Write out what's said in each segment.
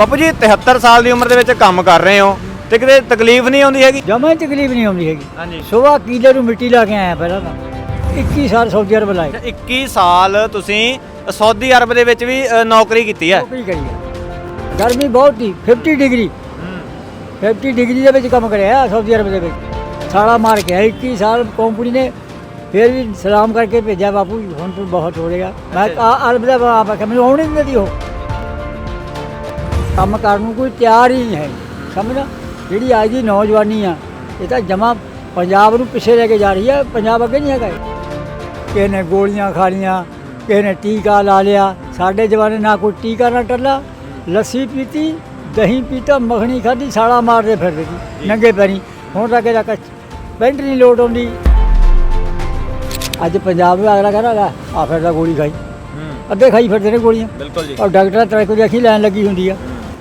ਬਾਪੂ ਜੀ 73 ਸਾਲ ਦੀ ਉਮਰ ਦੇ ਵਿੱਚ ਕੰਮ ਕਰ ਰਹੇ ਹੋ ਤੇ ਕਿਤੇ ਤਕਲੀਫ ਨਹੀਂ ਆਉਂਦੀ ਹੈਗੀ? ਜਮਾਂ ਹੀ ਤਕਲੀਫ ਨਹੀਂ ਆਉਂਦੀ ਹੈਗੀ। ਹਾਂਜੀ। ਸੁਬਾ ਕੀਲੇ ਨੂੰ ਮਿੱਟੀ ਲਾ ਕੇ ਆਇਆ ਪਹਿਲਾਂ ਤਾਂ। 21 ਸਾਲ ਸਾਊਦੀ ਅਰਬ ਲਾਏ। 21 ਸਾਲ ਤੁਸੀਂ ਸਾਊਦੀ ਅਰਬ ਦੇ ਵਿੱਚ ਵੀ ਅ, ਨੌਕਰੀ ਕੀਤੀ ਹੈ? ਨੌਕਰੀ ਕਰੀ ਹੈ। ਗਰਮੀ ਬਹੁਤ ਸੀ 50 ਡਿਗਰੀ। 50 ਡਿਗਰੀ ਦੇ ਵਿੱਚ ਕੰਮ ਕਰਿਆ ਸਾਊਦੀ ਅਰਬ ਦੇ ਵਿੱਚ। ਸਾਲਾ ਮਾਰ ਕੇ ਆਇਆ 21 ਸਾਲ ਕੰਪਨੀ ਨੇ। ਫਿਰ ਵੀ ਸਲਾਮ ਕਰਕੇ ਭੇਜਿਆ ਬਾਪੂ ਜੀ, ਹੁਣ ਤੂੰ ਬਹੁਤ ਹੋ ਰਿਹਾ। ਮੈਂ ਆ ਅਰਬ ਦਾ ਬਾਪ ਆਖਿਆ ਮੈਨੂੰ ਆਉਣ ਹੀ ਨਹੀਂ ਦਿੰਦੀ ਉਹ। ਕੰਮ ਕਰਨ ਨੂੰ ਕੋਈ ਤਿਆਰ ਹੀ ਨਹੀਂ ਹੈ। ਸਮਝਣਾ ਜਿਹੜੀ ਅੱਜ ਦੀ ਨੌਜਵਾਨੀ ਆ ਇਹ ਤਾਂ ਜਮਾ ਪੰਜਾਬ ਨੂੰ ਪਿੱਛੇ ਲੈ ਕੇ ਜਾ ਰਹੀ ਹੈ ਪੰਜਾਬ ਅੱਗੇ ਨਹੀਂ ਹੈਗਾ। ਕਿਸੇ ਨੇ ਗੋਲੀਆਂ ਖਾ ਲੀਆਂ ਕਿਸੇ ਨੇ ਟੀਕਾ ਲਾ ਲਿਆ ਸਾਡੇ ਜਵਾਨੇ ਨਾ ਕੋਈ ਟੀਕਾ ਨਾ ਟੱਲਾ। ਲੱਸੀ ਪੀਤੀ ਦਹੀਂ ਪੀਤਾ ਮੱਖਣੀ ਖਾਧੀ ਸਾਲਾ ਮਾਰਦੇ ਫਿਰਦੇ ਸੀ ਨੰਗੇ ਪੈਰੀ। ਹੁਣ ਤਾਂ ਕਿਹਦਾ ਕੱਚ ਪੈਂਟ ਨਹੀਂ ਲੋਟ ਆਉਂਦੀ। ਅੱਜ ਪੰਜਾਬ ਵਿੱਚ ਅਗਲਾ ਕਹਿੰਦਾ ਆ ਫਿਰਦਾ ਗੋਲੀ ਖਾਈ। ਅੱਧੇ ਖਾਈ ਫਿਰਦੇ ਨੇ ਗੋਲੀਆਂ। ਬਿਲਕੁਲ ਜੀ। ਔਰ ਡਾਕਟਰ ਤੇਰੇ ਕੋਲ ਅੱਖੀ ਲੈਣ ਲੱਗੀ ਹੁੰਦੀ ਆ।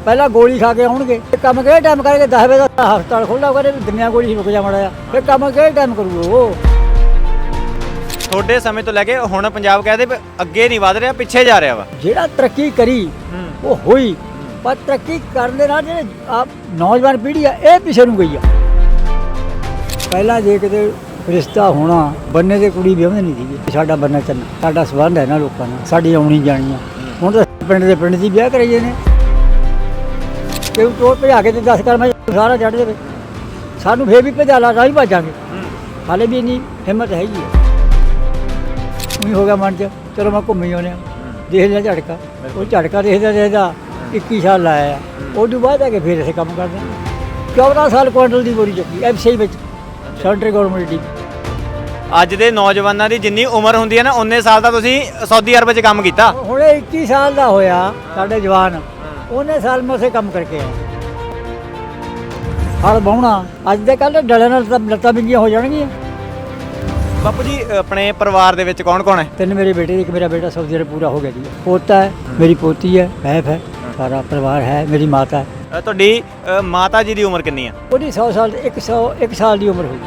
ਪਹਿਲਾਂ ਗੋਲੀ ਖਾ ਕੇ ਆਉਣਗੇ ਇਹ ਕੰਮ ਕਿਹੜੇ ਟਾਈਮ ਕਰਕੇ 10 ਵਜੇ ਦਾ ਹਸਪਤਾਲ ਖੁੱਲ੍ਹਾ ਕਰੇ ਦੁਨੀਆ ਗੋਲੀ ਰੁਕ ਜਾ ਮੜਾ ਆ ਫਿਰ ਕੰਮ ਕਿਹੜੇ ਟਾਈਮ ਕਰੂ ਉਹ? ਤੁਹਾਡੇ ਸਮੇਂ ਤੋਂ ਲੈ ਕੇ ਹੁਣ ਪੰਜਾਬ ਕਹਿੰਦੇ ਵੀ ਅੱਗੇ ਨਹੀਂ ਵਧ ਰਿਹਾ ਪਿੱਛੇ ਜਾ ਰਿਹਾ ਵਾ। ਜਿਹੜਾ ਤਰੱਕੀ ਕਰੀ ਉਹ ਹੋਈ ਪਰ ਤਰੱਕੀ ਕਰਨ ਦੇ ਨਾਲ ਜਿਹੜੇ ਆ ਨੌਜਵਾਨ ਪੀੜ੍ਹੀ ਆ ਇਹ ਪਿੱਛੇ ਨੂੰ ਗਈ ਆ। ਪਹਿਲਾਂ ਜੇ ਕਿਤੇ ਰਿਸ਼ਤਾ ਹੋਣਾ ਬੰਨੇ ਦੇ ਕੁੜੀ ਵਿਆਹੁੰਦੇ ਨਹੀਂ ਸੀਗੇ ਸਾਡਾ ਬੰਨਾ ਚੱਲਣਾ ਸਾਡਾ ਸਬੰਧ ਹੈ ਨਾ ਲੋਕਾਂ ਨਾਲ ਸਾਡੀ ਆਉਣੀ ਜਾਣੀ ਆ। ਹੁਣ ਤਾਂ ਪਿੰਡ ਦੇ ਪਿੰਡ ਦੀ ਵਿਆਹ ਕਰਾਈਏ ਨੇ। ਕਿਉਂ ਤੋੜ ਭਜਾ ਕੇ ਤੇ 10 ਕਰ ਮੈਂ ਸਾਰਾ ਚੜ ਦੇਵੇ। ਸਾਨੂੰ ਫੇਰ ਵੀ ਭਜਾ ਲਾ ਰਾਹੀਂ ਭਜਾਂਗੇ। ਹਾਲੇ ਵੀ ਇੰਨੀ ਹਿੰਮਤ ਹੈਗੀ ਹੈ। ਉਹੀ ਹੋ ਗਿਆ ਮਨ ਚ ਚਲੋ ਮੈਂ ਘੁੰਮੀ ਆਉਂਦੇ ਹਾਂ। ਦੇਖ ਲਿਆ ਝਟਕਾ। ਉਹ ਝਟਕਾ ਦੇਖਦਾ ਦੇਖਦਾ 21 ਸਾਲ ਲਾਇਆ। ਆ ਉਹ ਤੋਂ ਬਾਅਦ ਆ ਕੇ ਫਿਰ ਅਸੀਂ ਕੰਮ ਕਰਦੇ ਹਾਂ। 14 ਸਾਲ ਕੁਆਂਟਲ ਦੀ ਬੋਰੀ ਚੱਕੀ ਐਫਸੀ ਵਿੱਚ ਸੈਂਟਰ ਗਵਰਨਮੈਂਟ ਦੀ। ਅੱਜ ਦੇ ਨੌਜਵਾਨਾਂ ਦੀ ਜਿੰਨੀ ਉਮਰ ਹੁੰਦੀ ਹੈ ਨਾ ਉਨੇ ਸਾਲ ਦਾ ਤੁਸੀਂ ਸਾਊਦੀ ਅਰਬ 'ਚ ਕੰਮ ਕੀਤਾ। ਹੁਣ ਇਹ 21 ਸਾਲ ਦਾ ਹੋਇਆ ਸਾਡੇ ਜਵਾਨ। ਉਹਨੇ ਸਾਲ ਮੈਂ ਉਸੇ ਕੰਮ ਕਰਕੇ ਆਇਆ। ਹਲ ਬਾਉਣਾ ਅੱਜ ਦੇ ਕੱਲ ਡਲੇ ਨਾਲ ਤਾਂ ਲੱਤਾਂ ਬਿੰਗੀਆਂ ਹੋ ਜਾਣਗੀਆਂ। ਬਾਪੂ ਜੀ ਆਪਣੇ ਪਰਿਵਾਰ ਦੇ ਵਿੱਚ ਕੌਣ ਕੌਣ ਹੈ? ਤਿੰਨ ਮੇਰੇ ਬੇਟੇ ਇੱਕ ਮੇਰਾ ਬੇਟਾ ਸਾਊਦੀ ਅਰਬ ਪੂਰਾ ਹੋ ਗਿਆ ਜੀ। ਪੋਤਾ ਹੈ ਮੇਰੀ ਪੋਤੀ ਹੈ ਵਾਈਫ ਹੈ ਸਾਰਾ ਪਰਿਵਾਰ ਹੈ ਮੇਰੀ ਮਾਤਾ ਹੈ। ਤੁਹਾਡੀ ਮਾਤਾ ਜੀ ਦੀ ਉਮਰ ਕਿੰਨੀ ਆ ਉਹਦੀ 100 ਸਾਲ 100 1 ਸਾਲ ਦੀ ਉਮਰ ਹੋਈ